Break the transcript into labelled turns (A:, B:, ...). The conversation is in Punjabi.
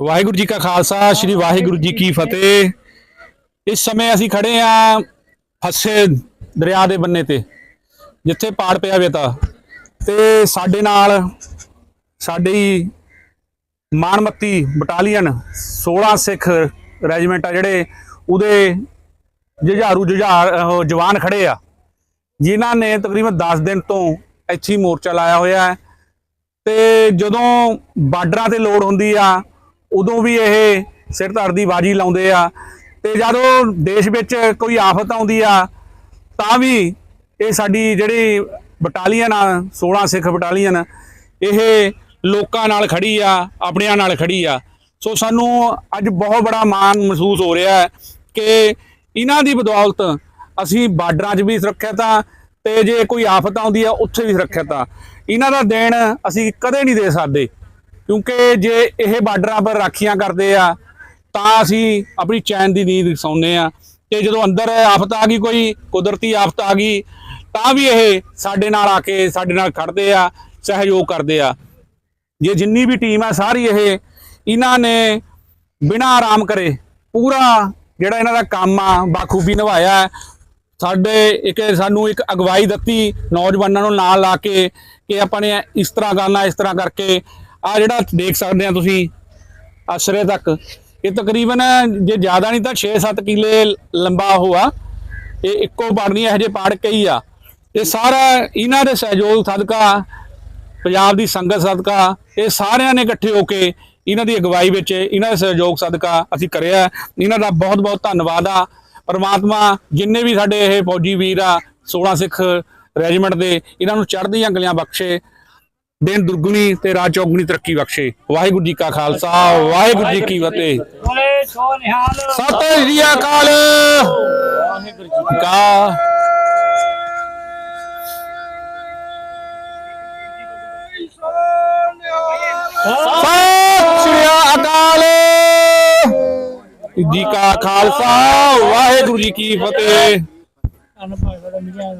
A: ਵਾਹਿਗੁਰੂ ਜੀ ਕਾ ਖਾਲਸਾ ਸ੍ਰੀ ਵਾਹਿਗੁਰੂ ਜੀ ਕੀ ਫਤਿਹ। ਇਸ ਸਮੇਂ ਅਸੀਂ ਖੜੇ ਆ ਫੱਸੇ ਦਰਿਆ ਦੇ ਬੰਨੇ ਤੇ ਜਿੱਥੇ ਪਾੜ ਪਿਆ ਵੇ ਤਾਂ। ਤੇ ਸਾਡੇ ਨਾਲ ਸਾਡੀ ਮਾਨਮੱਤੀ ਬਟਾਲੀਅਨ 16 ਸਿੱਖ ਰੈਜੀਮੈਂਟ ਆ ਜਿਹੜੇ ਉਹਦੇ ਜੁਝਾਰੂ ਜੁਝਾਰ ਜਵਾਨ ਖੜੇ ਆ। ਜਿਨ੍ਹਾਂ ਨੇ ਤਕਰੀਬਨ 10 ਦਿਨ ਤੋਂ ਇੱਥੇ ਮੋਰਚਾ ਲਾਇਆ ਹੋਇਆ ਹੈ। ਤੇ ਜਦੋਂ ਬਾਰਡਰਾਂ ਤੇ ਲੋੜ ਹੁੰਦੀ ਆ ਉਦੋਂ ਵੀ ਇਹ ਸਿਰ ਧੜ ਦੀ ਬਾਜੀ ਲਾਉਂਦੇ ਆ। ਤੇ ਜਦੋਂ ਦੇਸ਼ ਵਿੱਚ ਕੋਈ ਆਫਤ ਆਉਂਦੀ ਆ, ਤਾਂ ਵੀ ਇਹ ਸਾਡੀ ਜਿਹੜੀ ਬਟਾਲੀਅਨ ਆ 16 ਸਿੱਖ ਬਟਾਲੀਅਨ, ਇਹ ਲੋਕਾਂ ਨਾਲ ਖੜੀ ਆ, ਆਪਣਿਆਂ ਨਾਲ ਖੜੀ ਆ। ਸੋ ਸਾਨੂੰ ਅੱਜ ਬਹੁਤ ਬੜਾ ਮਾਣ ਮਹਿਸੂਸ ਹੋ ਰਿਹਾ ਹੈ ਕਿ ਇਹਨਾਂ ਦੀ ਬਦੌਲਤ ਅਸੀਂ ਬਾਰਡਰਾਂ 'ਚ ਵੀ ਸੁਰੱਖਿਅਤ ਆ ਤੇ ਜੇ ਕੋਈ ਆਫਤ ਆਉਂਦੀ ਆ, ਉੱਥੇ ਵੀ ਸੁਰੱਖਿਅਤ ਆ। ਇਹਨਾਂ ਦਾ ਦੇਣ ਅਸੀਂ ਕਦੇ ਨਹੀਂ ਦੇ ਸਕਦੇ। ਕਿਉਂਕਿ ਜੇ ਇਹ ਬਾਰਡਰਾਂ 'ਪਰ ਰਾਖੀਆਂ ਕਰਦੇ ਆ, ਤਾਂ ਅਸੀਂ ਆਪਣੀ ਚੈਨ ਦੀ ਨੀਂਦ ਸੌਂਦੇ ਆ। ਤੇ ਜਦੋਂ ਅੰਦਰ ਆਫਤ ਆ ਗਈ ਕੋਈ, ਕੁਦਰਤੀ ਆਫਤ ਆ ਗਈ, ਤਾਂ ਵੀ ਇਹ ਸਾਡੇ ਨਾਲ ਆ ਕੇ ਸਾਡੇ ਨਾਲ ਖੜਦੇ ਆ, ਸਹਿਯੋਗ ਕਰਦੇ ਆ। ਜੇ ਜਿੰਨੀ ਵੀ ਟੀਮ ਆ ਸਾਰੀ ਇਹ, ਇਹਨਾਂ ਨੇ ਬਿਨਾਂ ਆਰਾਮ ਕਰੇ ਪੂਰਾ ਜਿਹੜਾ ਇਹਨਾਂ ਦਾ ਕੰਮ ਆ, ਬਾਖੂਬੀ ਨਿਭਾਇਆ। ਸਾਡੇ ਇੱਕ ਸਾਨੂੰ ਇੱਕ ਅਗਵਾਈ ਦਿੱਤੀ ਨੌਜਵਾਨਾਂ ਨੂੰ ਨਾਲ ਲਾ ਕੇ ਕਿ ਆਪਾਂ ਨੇ ਇਸ ਤਰ੍ਹਾਂ ਕਰਨਾ, ਇਸ ਤਰ੍ਹਾਂ ਕਰਕੇ ਆ ਜਿਹੜਾ ਦੇਖ ਸਕਦੇ ਆ ਤੁਸੀਂ ਅਸਰੇ ਤੱਕ, ਇਹ ਤਕਰੀਬਨ ਜੇ ਜ਼ਿਆਦਾ ਨਹੀਂ ਤਾਂ 6-7 ਕਿੱਲੇ ਲੰਬਾ ਹੋਆ ਇਹ ਇੱਕੋ ਪਾੜ ਨਹੀਂ ਇਹੋ ਜਿਹੇ ਪਾੜ ਕਈ ਆ। ਇਹ ਸਾਰਾ ਇਹਨਾਂ ਦੇ ਸਹਿਯੋਗ, ਸਦਕਾ, ਪੰਜਾਬ ਦੀ ਸੰਗਤ ਸਦਕਾ, ਇਹ ਸਾਰਿਆਂ ਨੇ ਇਕੱਠੇ ਹੋ ਕੇ ਇਹਨਾਂ ਦੀ ਅਗਵਾਈ ਵਿੱਚ ਇਹਨਾਂ ਦੇ ਸਹਿਯੋਗ, ਸਦਕਾ ਅਸੀਂ ਕਰਿਆ ਇਹਨਾਂ ਦਾ ਬਹੁਤ ਬਹੁਤ ਧੰਨਵਾਦ ਆ। ਪਰਮਾਤਮਾ ਜਿੰਨੇ ਵੀ ਸਾਡੇ ਇਹ ਫੌਜੀ ਵੀਰ ਆ 16 ਸਿੱਖ ਰੈਜੀਮੈਂਟ ਦੇ, ਇਹਨਾਂ ਨੂੰ ਚੜ੍ਹਦੀਆਂ ਗਲੀਆਂ ਬਖਸ਼ੇ। ਦਿਨ ਦੁਰਗੁਣੀ ਤੇ ਰਾਤ ਚੌਗੁਣੀ ਤਰੱਕੀ ਬਖਸ਼ੇ। ਵਾਹਿਗੁਰੂ ਜੀ ਕਾ ਖਾਲਸਾ ਵਾਹਿਗੁਰੂ ਜੀ ਕੀ ਫਤਿਹ।
B: ਬੋਲੇ ਸੋ ਨਿਹਾਲ।
A: ਸਤਿ ਸ੍ਰੀ ਅਕਾਲ। ਵਾਹਿਗੁਰੂ ਜੀ ਕਾ ਸਤਿ ਸ੍ਰੀ ਅਕਾਲ। ਜੀ ਕਾ ਖਾਲਸਾ ਵਾਹਿਗੁਰੂ ਜੀ ਕੀ ਫਤਿਹ।
B: ਅਨਭਵ ਦਾ ਮਿਲਿਆ